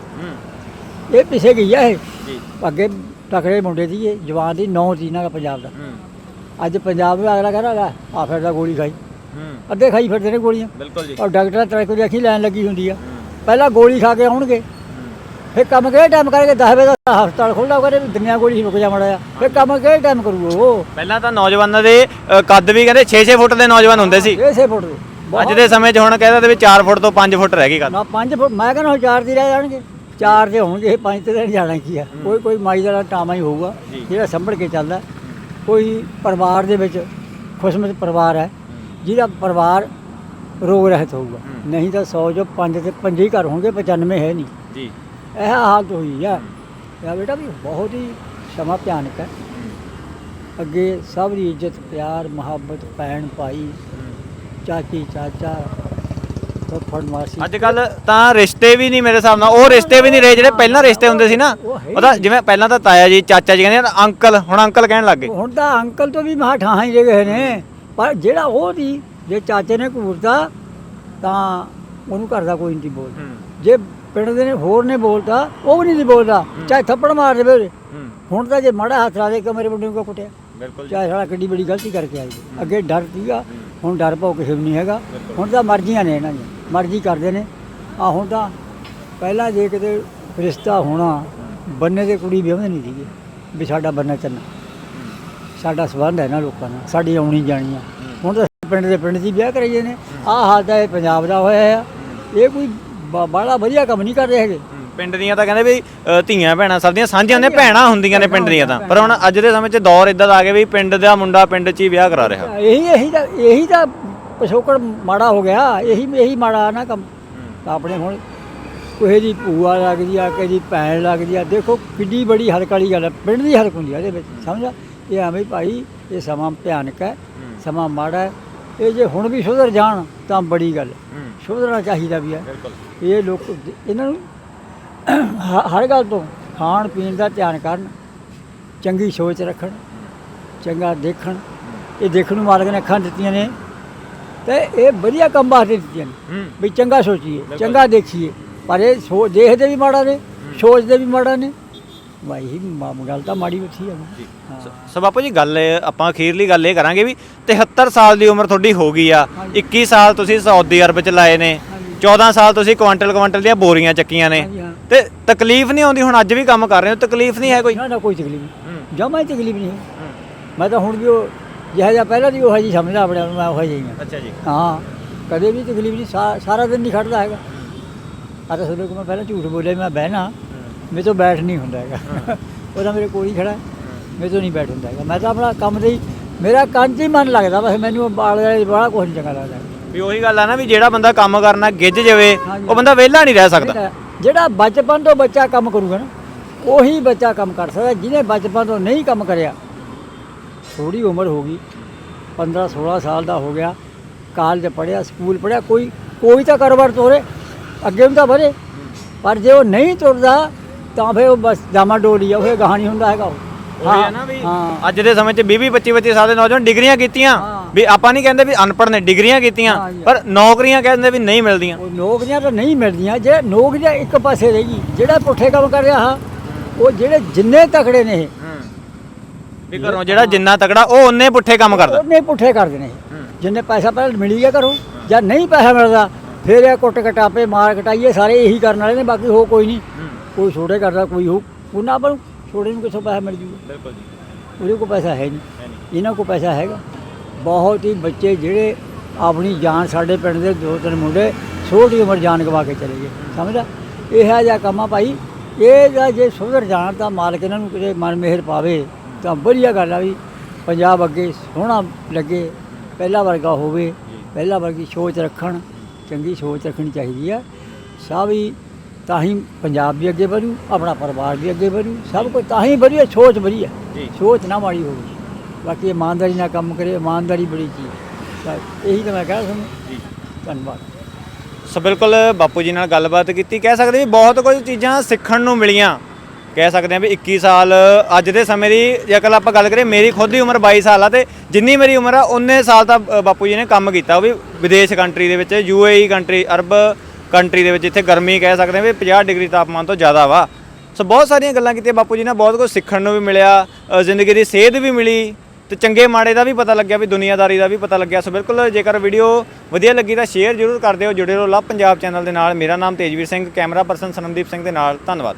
ਇਹ ਪਿੱਛੇ ਗਈ ਆ ਇਹ। ਜੀ। ਅੱਗੇ ਤਕੜੇ ਮੁੰਡੇ ਦੀ ਇਹ ਜਵਾਨ ਦੀ ਨੌ ਸੀ ਨਾ ਪੰਜਾਬ ਦਾ। ਅੱਜ ਪੰਜਾਬ ਵਿੱਚ ਅਗਲਾ ਕਹਿੰਦਾ ਆ ਫਿਰਦਾ ਗੋਲੀ ਖਾਈ। ਅੱਧੇ ਖਾਈ ਫਿਰਦੇ ਨੇ ਗੋਲੀਆਂ। ਬਿਲਕੁਲ ਜੀ। ਔਰ ਡਾਕਟਰਾਂ ਤਰ੍ਹਾਂ ਕੋਈ ਅੱਖੀ ਲੈਣ ਲੱਗੀ ਹੁੰਦੀ ਆ। ਪਹਿਲਾਂ ਗੋਲੀ ਖਾ ਕੇ ਆਉਣਗੇ। ਫਿਰ ਕੰਮ ਕਿਹੜੇ ਟਾਈਮ ਕਰਕੇ 10 ਵਜੇ ਦਾ ਹਸਪਤਾਲ ਖੁੱਲਦਾ ਕਹਿੰਦੇ ਦੁਨੀਆ ਗੋਲੀ ਹੀ ਰੁਕ ਜਾ ਮੜਾ ਫਿਰ ਕੰਮ ਕਿਹੜੇ ਟਾਈਮ ਕਰੂ ਉਹ? ਪਹਿਲਾਂ ਤਾਂ ਨੌਜਵਾਨਾਂ ਦੇ ਅ, ਕੱਦ ਵੀ ਕਹਿੰਦੇ 6-6 ਫੁੱਟ ਦੇ ਨੌਜਵਾਨ ਹੁੰਦੇ ਸੀ। ਇਸੇ ਫੁੱਟ ਦੇ। ਅੱਜ ਦੇ ਸਮੇਂ 'ਚ ਹੁਣ ਕਹਿੰਦੇ ਵੀ 4 ਫੁੱਟ ਤੋਂ 5 ਫੁੱਟ ਰਹਿ ਗਈ ਕੱਦ। ਨਾ 5 ਫੁੱਟ ਮੈਂ ਕਹਿੰਦਾ ਹੁਣ ਚਾਰ ਦੀ ਰਹਿ ਜਾਣਗੇ। ਚਾਰ ਦੇ ਹੋਣਗੇ ਇਹ ਪੰਜ ਤੇ ਨਹੀਂ ਜਾਣਾ ਕੀ ਆ? ਕੋਈ ਕੋਈ ਮਾਈ ਦਾ ਟਾਮਾ ਹੀ ਹੋਊਗਾ। ਜਿਹੜਾ ਸੰਭੜ ਕੇ ਚੱਲਦਾ। ਕੋਈ ਪਰਿਵਾਰ ਦੇ ਵਿੱਚ ਖੁਸ਼ਮਤ ਪਰਿਵਾਰ ਹੈ ਜਿਹਦਾ ਪਰਿਵਾਰ ਰੋਗ ਰਹਿਤ ਹੋਊਗਾ। ਨਹੀਂ ਤਾਂ 100 ਜੋ 5 ਤੇ 5 ਹੀ ਘਰ ਹੋਣਗੇ 95 ਹੈ ਨਹੀਂ। ਜੀ। ਇਹ ਹਾਲਤ ਹੋਈ ਆ। ਇਹ ਬੇਟਾ ਵੀ ਬਹੁਤ ਹੀ ਸਮਾਂ ਭਿਆਨਕ ਹੈ। ਅੱਗੇ ਸਭ ਦੀ ਇੱਜ਼ਤ ਪਿਆਰ ਮੁਹੱਬਤ ਭੈਣ ਭਾਈ ਚਾਚੀ ਚਾਚਾ ਅੱਜ ਕੱਲ ਤਾਂ ਰਿਸ਼ਤੇ ਵੀ ਨਹੀਂ ਮੇਰੇ ਹਿਸਾਬ ਨਾਲ। ਉਹ ਰਿਸ਼ਤੇ ਵੀ ਨਹੀਂ ਰਹੇ ਜਿਹੜੇ ਪਹਿਲਾਂ ਰਿਸ਼ਤੇ ਹੁੰਦੇ ਸੀ ਨਾ। ਉਹਦਾ ਜਿਵੇਂ ਪਹਿਲਾਂ ਤਾਂ ਤਾਇਆ ਜੀ ਚਾਚਾ ਜੀ ਕਹਿੰਦੇ ਆ, ਅੰਕਲ ਹੁਣ ਅੰਕਲ ਕਹਿਣ ਲੱਗ ਗਏ। ਹੁਣ ਤਾਂ ਅੰਕਲ ਤੋਂ ਵੀ ਮਹਾ ਠਾਹਾਂ ਹੀ ਗਏ ਨੇ। ਪਰ ਜਿਹੜਾ ਉਹ ਦੀ ਜੇ ਚਾਚੇ ਨੇ ਘੂਰਤਾ ਤਾਂ ਉਹਨੂੰ ਘਰ ਦਾ ਕੋਈ ਨਹੀਂ ਬੋਲਦਾ। ਜੇ ਪਿੰਡ ਦੇ ਨੇ ਹੋਰ ਨੇ ਬੋਲਤਾ ਉਹ ਵੀ ਨਹੀਂ ਸੀ ਬੋਲਦਾ। ਚਾਹੇ ਥੱਪੜ ਮਾਰ ਦੇਵੇ ਉਹਦੇ ਹੁਣ ਤਾਂ ਜੇ ਮਾੜਾ ਹੱਥ ਲਾ ਦੇ ਕਿ ਮੇਰੇ ਮੁੰਡੇ ਨੂੰ ਕਿਉਂ ਕੁੱਟਿਆ? ਬਿਲਕੁਲ ਚਾਹੇ ਸਾਲਾ ਕਿੱਡੀ ਬੜੀ ਗਲਤੀ ਕਰਕੇ ਆਈ ਅੱਗੇ ਡਰ ਸੀਗਾ ਹੁਣ ਡਰ ਪਾਉ ਕਿਸੇ ਨੂੰ ਨਹੀਂ ਹੈਗਾ। ਹੁਣ ਤਾਂ ਮਰਜ਼ੀਆਂ ਨੇ ਇਹਨਾਂ ਦੀਆਂ। ਮਰਜ਼ੀ ਕਰਦੇ ਨੇ। ਆ ਹੁਣ ਤਾਂ ਪਹਿਲਾਂ ਜੇ ਕਿਤੇ ਰਿਸ਼ਤਾ ਹੋਣਾ ਬੰਨੇ ਤੇ ਕੁੜੀ ਵਿਆਹੁੰਦੇ ਨਹੀਂ ਸੀਗੇ ਵੀ ਸਾਡਾ ਬੰਨਾ ਚੱਲਣਾ ਸਾਡਾ ਸਬੰਧ ਹੈ ਨਾ ਲੋਕਾਂ ਨਾਲ। ਸਾਡੀ ਆਉਣੀ ਜਾਣੀ ਆ। ਹੁਣ ਤਾਂ ਪਿੰਡ ਦੇ ਪਿੰਡ ਹੀ ਵਿਆਹ ਕਰਾਈਏ ਨੇ। ਆਹ ਹਾਲ ਤਾਂ ਇਹ ਪੰਜਾਬ ਦਾ ਹੋਇਆ ਆ। ਇਹ ਕੋਈ ਬ- ਬਾਹਲਾ ਵਧੀਆ ਕੰਮ ਨਹੀਂ ਕਰ ਰਹੇ ਹੈਗੇ। ਪਿੰਡ ਦੀਆਂ ਤਾਂ ਕਹਿੰਦੇ ਵੀ ਅ, ਧੀਆਂ ਭੈਣਾਂ ਸਭ ਦੀਆਂ ਸਾਂਝੀਆਂ ਹੁੰਦੀਆਂ ਭੈਣਾਂ ਹੁੰਦੀਆਂ ਨੇ ਪਿੰਡ ਦੀਆਂ ਤਾਂ। ਪਰ ਹੁਣ ਅੱਜ ਦੇ ਸਮੇਂ 'ਚ ਦੌਰ ਇਦਾਂ ਦਾ ਆ ਗਿਆ ਵੀ ਪਿੰਡ ਦਾ ਮੁੰਡਾ ਪਿੰਡ 'ਚ ਹੀ ਵਿਆਹ ਕਰਾ ਰਿਹਾ। ਇਹੀ ਇਹੀ ਤਾਂ ਇਹੀ ਤਾਂ ਪਿਛੋਕੜ ਮਾੜਾ ਹੋ ਗਿਆ। ਇਹੀ ਇਹੀ ਮਾੜਾ ਨਾ ਕੰਮ। ਤਾਂ ਆਪਣੇ ਹੁਣ ਕੋਈ ਦੀ ਭੂਆ ਲੱਗਦੀ ਆ ਕਿਸੇ ਦੀ ਭੈਣ ਲੱਗਦੀ ਆ ਦੇਖੋ ਕਿੱਡੀ ਬੜੀ ਹਲਕ ਵਾਲੀ ਗੱਲ ਹੈ। ਪਿੰਡ ਦੀ ਹਲਕ ਹੁੰਦੀ ਆ ਇਹਦੇ ਵਿੱਚ ਸਮਝਾ ਇਹ ਐਵੇਂ ਭਾਈ ਇਹ ਸਮਾਂ ਭਿਆਨਕ ਹੈ ਸਮਾਂ ਮਾੜਾ ਹੈ। ਇਹ ਜੇ ਹੁਣ ਵੀ ਸੁਧਰ ਜਾਣ ਤਾਂ ਬੜੀ ਗੱਲ ਹੈ। ਸੁਧਰਨਾ ਚਾਹੀਦਾ ਵੀ ਹੈ। ਬਿਲਕੁਲ। ਇਹ ਲੋਕ ਇਹਨਾਂ ਨੂੰ ਹ- ਹਰ ਗੱਲ ਤੋਂ ਖਾਣ ਪੀਣ ਦਾ ਧਿਆਨ ਕਰਨ ਚੰਗੀ ਸੋਚ ਰੱਖਣ ਚੰਗਾ ਦੇਖਣ ਇਹ ਦੇਖਣ ਨੂੰ ਮਾਲਕ ਨੇ ਅੱਖਾਂ ਦਿੱਤੀਆਂ ਨੇ ਤੇ ਇਹ ਵਧੀਆ ਕੰਮ ਵਾਸਤੇ ਦਿੱਤੀਆਂ ਨੇ। ਹੂੰ। ਵੀ ਚੰਗਾ ਸੋਚੀਏ ਚੰਗਾ ਦੇਖੀਏ। ਪਰ ਇਹ ਸੋ ਦੇਖਦੇ ਵੀ ਮਾੜਾ ਨੇ ਸੋਚਦੇ ਵੀ ਮਾੜਾ ਨੇ। ਮਾਮ ਗੱਲ ਤਾਂ ਮਾੜੀ ਉੱਥੀ ਆ ਨਾ। ਹਾਂ। ਸੋ ਬਾਪੂ ਜੀ ਗੱਲ ਇਹ- ਆਪਾਂ ਅਖੀਰਲੀ ਗੱਲ ਇਹ ਕਰਾਂਗੇ ਵੀ 73 ਸਾਲ ਦੀ ਉਮਰ ਤੁਹਾਡੀ ਹੋ ਗਈ ਆ। 21 ਸਾਲ ਤੁਸੀਂ ਸਾਊਦੀ ਅਰਬ ਚ ਲਾਏ ਨੇ। 14 ਸਾਲ ਤੁਸੀਂ ਕੁਆਂਟਲ ਕੁਆਂਟਲ ਦੀਆਂ ਬੋਰੀਆਂ ਚੱਕੀਆਂ ਨੇ। ਹਾਂਜੀ, ਹਾਂ। ਤੇ ਤਕਲੀਫ ਨਹੀਂ ਆਉਂਦੀ ਹੁਣ ਅੱਜ ਵੀ ਕੰਮ ਕਰ ਰਹੇ ਹੋ ਤਕਲੀਫ ਨਹੀਂ ਹੈ ਕੋਈ? ਨਾ ਨਾ ਕੋਈ ਤਕਲੀਫ ਨਹੀਂ। ਜਮਾ ਹੀ ਤਕਲੀਫ ਨਹੀਂ ਹੈ। ਮੈਂ ਤਾਂ ਹੁਣ ਵੀ ਉਹ ਜਿਹੜਾ ਜਿਹਾ ਪਹਿਲਾਂ ਦੀ ਉਹ ਜੀ ਸਮਝਦਾ ਆਪਣੇ ਆਪ ਨੂੰ ਮੈਂ ਉਹ ਹਾਂ ਅੱਛਾ ਜੀ। ਹਾਂ ਕਦੇ ਵੀ ਤਕਲੀਫ ਨਹੀਂ ਸਾ- ਸਾਰਾ ਦਿਨ ਨਹੀਂ ਖੜਦਾ ਹੈਗਾ। ਆ ਤਾਂ ਕੋਲ ਮੈਂ ਪਹਿਲਾਂ ਝੂਠ ਬੋਲਿਆ ਮੈਂ ਬਹਿਣਾ। ਮੇਰੇ ਤੋਂ ਬੈਠ ਨਹੀਂ ਹੁੰਦਾ ਹੈਗਾ। ਉਹਦਾ ਮੇਰੇ ਕੋਲ ਹੀ ਖੜਾ। ਹੈ, ਮੇਰੇ ਤੋਂ ਨਹੀਂ ਬੈਠ ਹੁੰਦਾ ਹੈਗਾ। ਮੈਂ ਤਾਂ ਆਪਣਾ ਕੰਮ ਦੇ ਹੀ ਮੇਰਾ ਕੰਨ 'ਚ ਹੀ ਮਨ ਲੱਗਦਾ ਬਸ ਮੈਨੂੰ ਬਾਲ ਬੜਾ ਕੁਝ ਨਹੀਂ ਚੰਗਾ ਲੱਗਦਾ। ਵੀ ਉਹੀ ਗੱਲ ਆ ਨਾ ਵੀ ਜਿਹੜਾ ਬੰਦਾ ਕੰਮ ਕਰਨਾ ਗਿੱਜ ਜਾਵੇ। ਉਹ ਬੰਦਾ ਵਿਹਲਾ ਨਹੀਂ ਰਹਿ ਸਕਦਾ। ਜਿਹੜਾ- ਬਚਪਨ ਤੋਂ ਬੱਚਾ ਕੰਮ ਕਰੂਗਾ ਨਾ ਉਹੀ ਬੱਚਾ ਕੰਮ ਕਰ ਸਕਦਾ ਜਿਹਨੇ ਬਚਪਨ ਤੋਂ ਨਹੀਂ ਕੰਮ ਕਰਿਆ। ਥੋੜੀ ਉਮਰ ਹੋ ਗਈ 15 16 ਸਾਲ ਦਾ ਹੋ ਗਿਆ ਕਾਲਜ ਪੜਿਆ ਸਕੂਲ ਪੜਿਆ ਕੋਈ ਕੋਈ ਤਾਂ ਕਾਰੋਬਾਰ ਤੋਰੇ ਅੱਗੇ ਨੂੰ ਤਾਂ ਵਧੇ। ਪਰ ਜੇ ਉਹ ਨਹੀਂ ਤੁਰਦਾ ਤਾਂ ਫਿਰ ਉਹ ਬਸ ਜਾਮਾ ਡੋਲੀ ਆ ਉਹ ਨਹੀਂ ਹੁੰਦਾ ਹੈਗਾ ਉਹ। ਹੈ ਨਾ ਵੀ ਹਾਂ। ਅੱਜ ਦੇ ਸਮੇਂ 'ਚ 20 25 25 ਸਾਲ ਦੇ ਨੌਜਵਾਨ ਡਿਗਰੀਆਂ ਕੀਤੀਆਂ। ਵੀ ਆਪਾਂ ਨਹੀਂ ਕਹਿੰਦੇ ਵੀ ਅਨਪੜ੍ਹ ਨੇ ਡਿਗਰੀਆਂ ਕੀਤੀਆਂ। ਪਰ ਨੌਕਰੀਆਂ ਕਹਿੰਦੇ ਵੀ ਨਹੀਂ ਮਿਲਦੀਆਂ। ਉਹ ਨੌਕਰੀਆਂ ਤਾਂ ਨਹੀਂ ਮਿਲਦੀਆਂ ਜੇ ਨੌਕਰੀਆਂ ਇੱਕ ਪਾਸੇ ਰਹੇਗੀ ਜਿਹੜਾ ਪੁੱਠੇ ਕੰਮ ਕਰ ਰਿਹਾ ਹਾਂ ਉਹ ਜਿਹੜੇ ਜਿੰਨੇ ਤਕੜੇ ਨੇ ਵੀ ਘਰੋਂ ਜਿਹੜਾ ਜਿੰਨਾ ਤਕੜਾ ਉਹ ਉਹਨੇ ਪੁੱਠੇ ਕੰਮ ਕਰਦਾ। ਉਹਨੇ ਪੁੱਠੇ ਕਰਦੇ ਨੇ ਜਿੰਨੇ ਪੈਸਾ ਪਹਿਲਾਂ ਮਿਲ ਗਿਆ ਕਰੋ ਜਾਂ ਨਹੀਂ ਪੈਸਾ ਮਿਲਦਾ ਫਿਰ ਇਹ ਕੁੱਟ ਕਟਾਪੇ ਮਾਰ ਕਟਾਈਏ ਸਾਰੇ ਇਹੀ ਕਰਨ ਵਾਲੇ ਨੇ ਬਾਕੀ ਹੋ ਕੋਈ ਨਹੀਂ। ਕੋਈ ਛੋੜੇ ਕਰਦਾ ਕੋਈ ਹੋ ਉਹਨਾਂ ਪਰ ਛੋੜੇ ਨੂੰ ਕਿੱਥੋਂ ਪੈਸਾ ਮਿਲ ਜੂਗਾ? ਬਿਲਕੁਲ ਜੀ। ਉਹਦੇ ਕੋਲ ਪੈਸਾ ਹੈ ਨਹੀਂ। ਇਹਨਾਂ ਕੋਲ ਪੈਸਾ ਹੈਗਾ। ਬਹੁਤ ਹੀ ਬੱਚੇ ਜਿਹੜੇ ਆਪਣੀ ਜਾਨ ਸਾਡੇ ਪਿੰਡ ਦੇ ਦੋ ਤਿੰਨ ਮੁੰਡੇ ਛੋਟੀ ਉਮਰ ਜਾਨ ਗਵਾ ਕੇ ਚਲੇ ਗਏ ਸਮਝਦਾ? ਇਹ ਜਿਹਾ ਕੰਮਾਂ ਭਾਈ ਇਹ ਦਾ ਜੇ ਸੁਧਰ ਜਾਣ ਤਾਂ ਮਾਲਕ ਇਹਨਾਂ ਨੂੰ ਕਿਤੇ ਮਨ ਮਿਹਰ ਪਾਵੇ ਤਾਂ ਵਧੀਆ ਗੱਲ ਆ ਵੀ ਪੰਜਾਬ ਅੱਗੇ ਸੋਹਣਾ ਲੱਗੇ ਪਹਿਲਾ ਵਰਗਾ ਹੋਵੇ ਪਹਿਲਾ ਵਰਗੀ ਸੋਚ ਰੱਖਣ ਚੰਗੀ ਸੋਚ ਰੱਖਣੀ ਚਾਹੀਦੀ ਆ। ਸਭ ਹੀ ਤਾਂ ਹੀ ਪੰਜਾਬ ਵੀ ਅੱਗੇ ਵਧੂ ਆਪਣਾ ਪਰਿਵਾਰ ਵੀ ਅੱਗੇ ਵਧੂ ਸਭ ਕੁਝ ਤਾਂ ਹੀ ਵਧੀਆ ਸੋਚ ਵਧੀਆ। ਜੀ। ਸੋਚ ਨਾ ਮਾੜੀ ਹੋਵੇ। ਬਾਕੀ ਇਮਾਨਦਾਰੀ ਨਾਲ ਕੰਮ ਕਰੇ ਇਮਾਨਦਾਰੀ ਬੜੀ ਚੀਜ਼ ਹੈ। ਇਹੀ ਤਾਂ ਮੈਂ ਕਹਿ ਤੁਹਾਨੂੰ। ਜੀ। ਧੰਨਵਾਦ। ਸੋ ਬਿਲਕੁਲ ਬਾਪੂ ਜੀ ਨਾਲ ਗੱਲਬਾਤ ਕੀਤੀ। ਕਹਿ ਸਕਦੇ ਵੀ ਬਹੁਤ ਕੁਝ ਚੀਜ਼ਾਂ ਸਿੱਖਣ ਨੂੰ ਮਿਲੀਆਂ। ਕਹਿ ਸਕਦੇ ਹਾਂ ਵੀ 21 ਸਾਲ ਅੱਜ ਦੇ ਸਮੇਂ ਦੀ ਜੇ ਅਕਲ ਆਪਾਂ ਗੱਲ ਕਰੀਏ ਮੇਰੀ ਖੁਦ ਦੀ ਉਮਰ 22 ਸਾਲ ਆ ਤੇ ਜਿੰਨੀ ਮੇਰੀ ਉਮਰ ਆ ਉਨੇ ਸਾਲ ਤਾਂ ਬਾਪੂ ਜੀ ਨੇ ਕੰਮ ਕੀਤਾ। ਉਹ ਵੀ ਵਿਦੇਸ਼ ਕੰਟਰੀ ਦੇ ਵਿੱਚ ਯੂਏਈ ਕੰਟਰੀ ਅਰਬ ਕੰਟਰੀ ਦੇ ਵਿੱਚ ਇੱਥੇ ਗਰਮੀ ਕਹਿ ਸਕਦੇ ਹਾਂ ਵੀ 50 ਡਿਗਰੀ ਤਾਪਮਾਨ ਤੋਂ ਜ਼ਿਆਦਾ ਵਾ। ਸੋ ਬਹੁਤ ਸਾਰੀਆਂ ਗੱਲਾਂ ਕੀਤੀਆਂ ਬਾਪੂ ਜੀ ਨੇ ਬਹੁਤ ਕੁਝ ਸਿੱਖਣ ਨੂੰ ਵੀ ਮਿਲਿਆ। ਜ਼ਿੰਦਗੀ ਦੀ ਸੇਧ ਵੀ ਮਿਲੀ। ਤੇ ਚੰਗੇ ਮਾੜੇ ਦਾ ਵੀ ਪਤਾ ਲੱਗਿਆ, ਵੀ ਦੁਨੀਆਦਾਰੀ ਦਾ ਵੀ ਪਤਾ ਲੱਗਿਆ। ਸੋ ਬਿਲਕੁਲ ਜੇਕਰ ਵੀਡੀਓ ਵਧੀਆ ਲੱਗੀ ਤਾਂ ਸ਼ੇਅਰ ਜ਼ਰੂਰ ਕਰ ਦਿਓ। ਜੁੜੇ ਰਹੋ ਲਵ ਪੰਜਾਬ ਚੈਨਲ ਦੇ ਨਾਲ। ਮੇਰਾ ਨਾਮ ਤੇਜਵੀਰ ਸਿੰਘ, ਕੈਮਰਾ ਪਰਸਨ ਸਨਮਦੀਪ ਸਿੰਘ ਦੇ ਨਾਲ। ਧੰਨਵਾਦ।